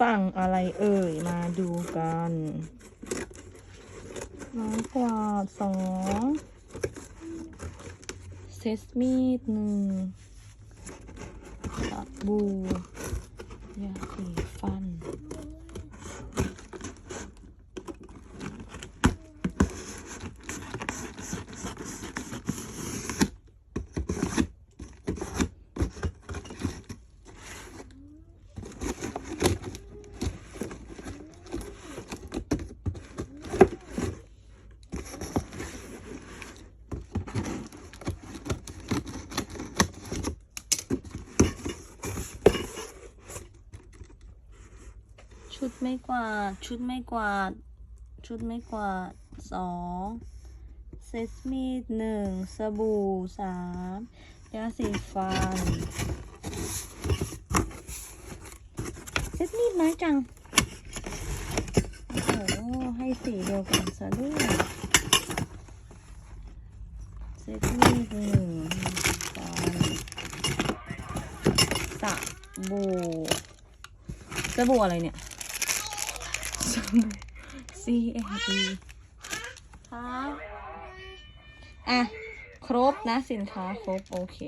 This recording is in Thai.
สั่งอะไรเอ่ย มาดูกันไม้กวาดสองเซสมีดหนึ่งสบู่ยาสีฟัน ชุดไม่กวาด ชุดไม่กวาด ชุดไม่กวาดสองเซสมีดหนึ่งสบู่สามยาสีฟันเซตมีดน้อยจัง โอ้โห ให้สีเดียวกันซะด้วยเซตมีดหนึ่งฟันสบู่สบู่อะไรเนี่ย สบู่ C A D ครับอะ ครบนะสินค้าครบ โอเค